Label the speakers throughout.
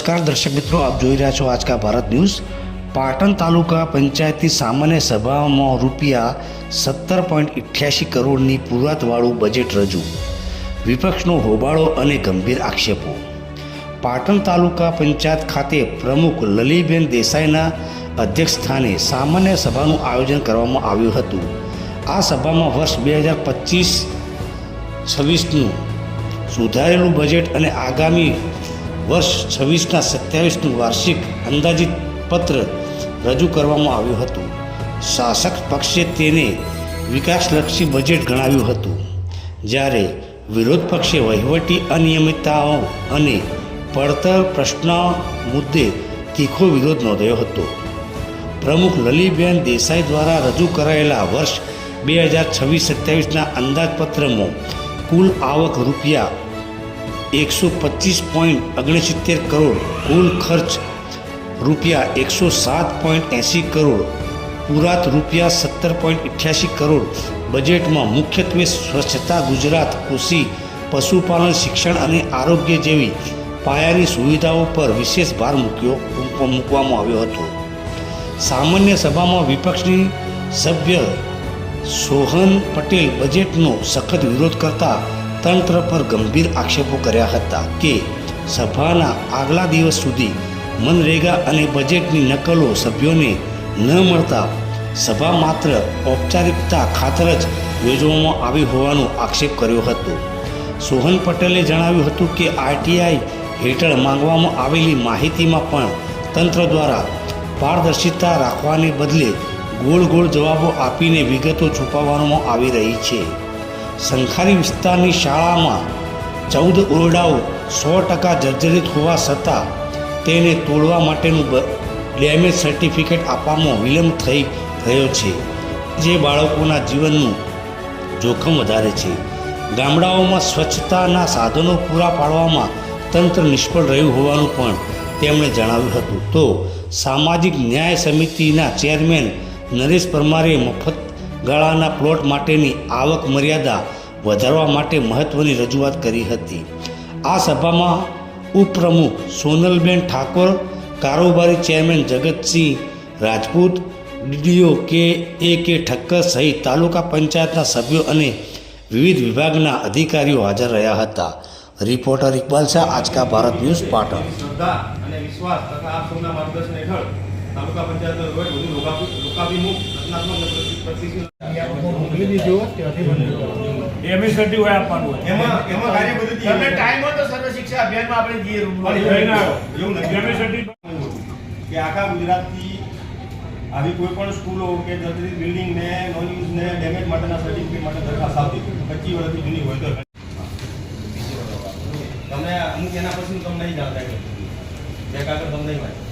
Speaker 1: નમસ્કાર, દર્શક મિત્રો, આપ જોઈ રહ્યા છો આજકા ભારત ન્યૂઝ. પાટણ તાલુકા પંચાયતની સામાન્ય સભામાં રૂપિયા સત્તર પોઈન્ટ અઠ્યાસી કરોડની પુરાતવાળું બજેટ રજૂ. વિપક્ષનો હોબાળો અને ગંભીર આક્ષેપો. પાટણ તાલુકા પંચાયત ખાતે પ્રમુખ લલીબેન દેસાઈના અધ્યક્ષ સ્થાને સામાન્ય સભાનું આયોજન કરવામાં આવ્યું હતું. આ સભામાં વર્ષ બે હજાર પચીસ છવ્વીસનું સુધારેલું બજેટ અને આગામી વર્ષ છવ્વીસના સત્યાવીસનું વાર્ષિક અંદાજિત પત્ર રજૂ કરવામાં આવ્યું હતું. શાસક પક્ષે તેને વિકાસલક્ષી બજેટ ગણાવ્યું હતું. જ્યારે વિરોધ પક્ષે વહીવટી અનિયમિતતાઓ અને પડતર પ્રશ્ન મુદ્દે તીખો વિરોધ નોંધ્યો હતો. પ્રમુખ લલીબેન દેસાઈ દ્વારા રજૂ કરાયેલા વર્ષ બે હજાર છવ્વીસ સત્યાવીસના અંદાજપત્રમાં કુલ આવક રૂપિયા એકસો પચીસ પોઈન્ટ ઓગણસિત્તેર કરોડ કુલ ખર્ચ રૂપિયા એકસો સાત પોઈન્ટ એંસી કરોડ, પુરાત રૂપિયા સત્તર પોઈન્ટ અઠ્યાસી કરોડ. બજેટમાં મુખ્યત્વે સ્વચ્છતા, ગુજરાત, કૃષિ, પશુપાલન, શિક્ષણ અને આરોગ્ય જેવી પાયાની સુવિધાઓ પર વિશેષ ભાર મૂક્યો મૂકવામાં આવ્યો હતો. સામાન્ય સભામાં વિપક્ષની સભ્ય સોહન પટેલ બજેટનો સખત વિરોધ કરતા તંત્ર પર ગંભીર આક્ષેપો કર્યા હતા કે સભાના આગલા દિવસ સુધી મનરેગા અને બજેટની નકલો સભ્યોને ન મળતા સભા માત્ર ઔપચારિકતા ખાતર જ યોજવામાં આવી હોવાનો આક્ષેપ કર્યો હતો. સોહન પટેલે જણાવ્યું હતું કે આરટીઆઈ હેઠળ માંગવામાં આવેલી માહિતીમાં પણ તંત્ર દ્વારા પારદર્શિતા રાખવાને બદલે ગોળ ગોળ જવાબો આપીને વિગતો છુપાવવામાં આવી રહી છે. સંખારી વિસ્તારની શાળામાં ચૌદ ઓરડાઓ સો ટકા જર્જરિત હોવા છતાં તેને તોડવા માટેનું ડેમેજ સર્ટિફિકેટ આપવામાં વિલંબ થઈ રહ્યો છે, જે બાળકોના જીવનનું જોખમ વધારે છે. ગામડાઓમાં સ્વચ્છતાના સાધનો પૂરા પાડવામાં તંત્ર નિષ્ફળ રહ્યું હોવાનું પણ તેમણે જણાવ્યું હતું. તો સામાજિક ન્યાય સમિતિના ચેરમેન નરેશ પરમારે મફત ગાળાના પ્લોટ માટેની આવક મર્યાદા વધારવા માટે મહત્ત્વની રજૂઆત કરી હતી. આ સભામાં ઉપપ્રમુખ સોનલબેન ઠાકોર, કારોબારી ચેરમેન જગતસિંહ રાજપૂત, ડીડીઓ કે એ કે ઠક્કર સહિત તાલુકા પંચાયતના સભ્યો અને વિવિધ વિભાગના અધિકારીઓ હાજર રહ્યા હતા. Reporter Iqbal Shah Aajka Bharat news Patan.
Speaker 2: શ્રદ્ધા અને વિશ્વાસ તથા આપ માર્ગદર્શન હેઠળ તાલુકા પંચાયત વહીવટ વધુ લોકાભિમુખ રચનાત્મક
Speaker 3: આપવાનું
Speaker 2: એમાં એમાં કાર્ય પદ્ધતિ
Speaker 4: તમને ટાઈમ હોય તો સર્વ શિક્ષા અભિયાનમાં આપણે જઈએ રૂબરૂ.
Speaker 2: પણ
Speaker 3: જઈને આવ્યો.
Speaker 2: એવું નથી. કે આખા ગુજરાતથી આવી કોઈ પણ સ્કૂલો કે જર્જરિત બિલ્ડિંગ ને નોન યુઝ ને ડેમેજ માટેના સર્ટિફિકેટ માટે દરખાસ્ત આવતી પચીસ વર્ષથી જૂની હોય તો તમે અમુક એના પછી તમને નહીં જાણતા કે બે કાગળ તમને નહીં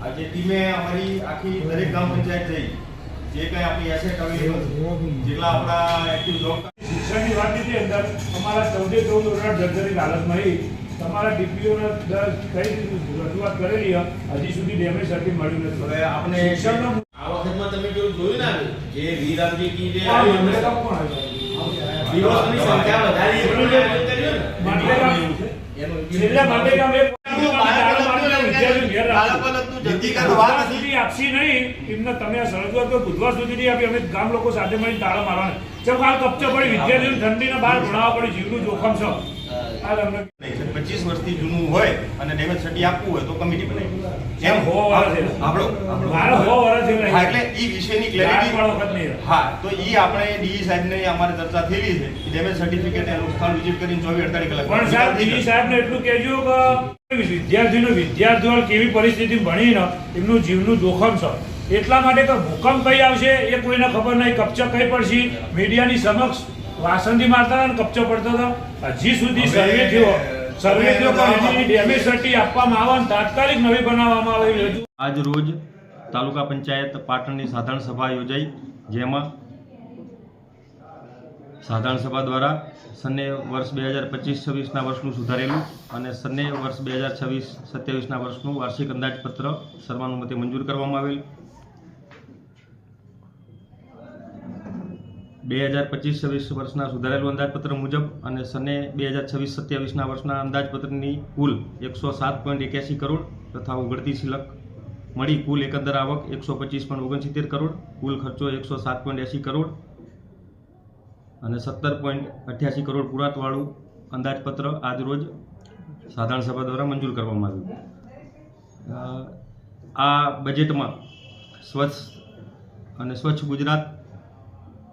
Speaker 2: આજે ટીમે અમારી આખી દરેક ગામ પંચાયત જઈ જે કઈ આપણી એસેટ અવેલેબલ જેટલા આપણા એક્ટિવ જોબ
Speaker 3: શિક્ષણની અંદર અમારા ચૌદે ચૌદ ઓરડા જર્જરિત હાલતમાં એ તમારા ડીપીઓને કઈ રજૂઆત કરેલી હજી સુધી ડેમેજ સર્ટી મળ્યું નથી.
Speaker 2: હવે આપણે
Speaker 3: શિક્ષણનો
Speaker 5: આ વખતમાં તમે કેવું જોયું ને જે વીરામજી કી જે દિવસની સંખ્યા વધારી એટલું જે કર્યું ને
Speaker 3: વિદ્યાર્થીઓને ઠંડીના બહાર ભણાવવા પડી જીવનું જોખમ છે.
Speaker 2: પચીસ વર્ષથી જૂનું હોય અને ડેમેજ સર્ટી આપવું હોય તો કમિટી બનાવી
Speaker 3: એમ.
Speaker 2: આપણો. એટલે એ વિષયની ક્લેરિટી હા તો એ આપણે ડીઈ સાહેબને અમારે ચર્ચા થયેલી છે ડેમેજ સર્ટિફિકેટ એનું સ્થળ વિઝિટ કરીને ચોવીસ અડતાલીસ કલાક
Speaker 3: પણ સાહેબ ડીઈ સાહેબને એટલું કહેજો કે વિદ્યાર્થીનો વિદ્યાર્થીઓ કેવી પરિસ્થિતિ ભણીને એમનું જીવનું જોખમ છે એટલા માટે કે ભૂકંપ કઈ આવશે એ કોઈને ખબર નહીં કપચક કઈ પડશે મીડિયાની સમક્ષ વાસંદી મારતા હતા કપચો પડતો હતો. હજી સુધી સર્વે થયો. સર્વે થયો પણ ડેમેજ સર્ટી આપવામાં આવે અને તાત્કાલિક નવી બનાવવામાં આવે
Speaker 6: આજ રોજ તાલુકા પંચાયત પાટણની સાધારણ સભા યોજાઈ જેમાં સાધારણ સભા દ્વારા સન્ને વર્ષ બે હજાર પચીસ છવ્વીસના વર્ષનું સુધારેલું અને સન્ને વર્ષ બે હજાર છવ્વીસ સત્યાવીસના વર્ષનું વાર્ષિક અંદાજપત્ર સર્વાનુમતે મંજૂર કરવામાં આવેલ. બે હજાર પચીસ છવ્વીસ વર્ષના સુધારેલું અંદાજપત્ર મુજબ અને સને બે હજાર છવ્વીસ સત્યાવીસના વર્ષના અંદાજપત્રની કુલ એકસો સાત પોઈન્ટ એક્યાસી કરોડ તથા ઓગળતી સિલક મળી કુલ એકંદર આવક એકસો પચીસ પોઈન્ટ ઓગણસિત્તેર કરોડ, કુલ ખર્ચો એકસો સાત પોઈન્ટ એંસી કરોડ અને સત્તર પોઈન્ટ અઠ્યાસી કરોડ પુરાતવાળું અંદાજપત્ર આજરોજ સાધારણ સભા દ્વારા મંજૂર કરવામાં આવ્યું. આ બજેટમાં સ્વચ્છ અને સ્વચ્છ ગુજરાત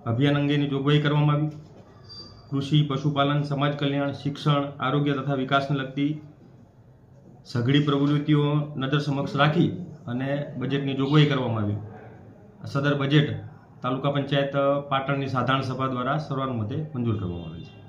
Speaker 6: અભિયાન અંગેની જોગવાઈ કરવામાં આવી. કૃષિ, પશુપાલન, સમાજ કલ્યાણ, શિક્ષણ, આરોગ્ય તથા વિકાસને લગતી સઘળી પ્રવૃત્તિઓ નજર સમક્ષ રાખી અને બજેટની જોગવાઈ કરવામાં આવી. સદર બજેટ તાલુકા પંચાયત પાટણની સાધારણ સભા દ્વારા સર્વાનુમતે મંજૂર કરવામાં આવે છે.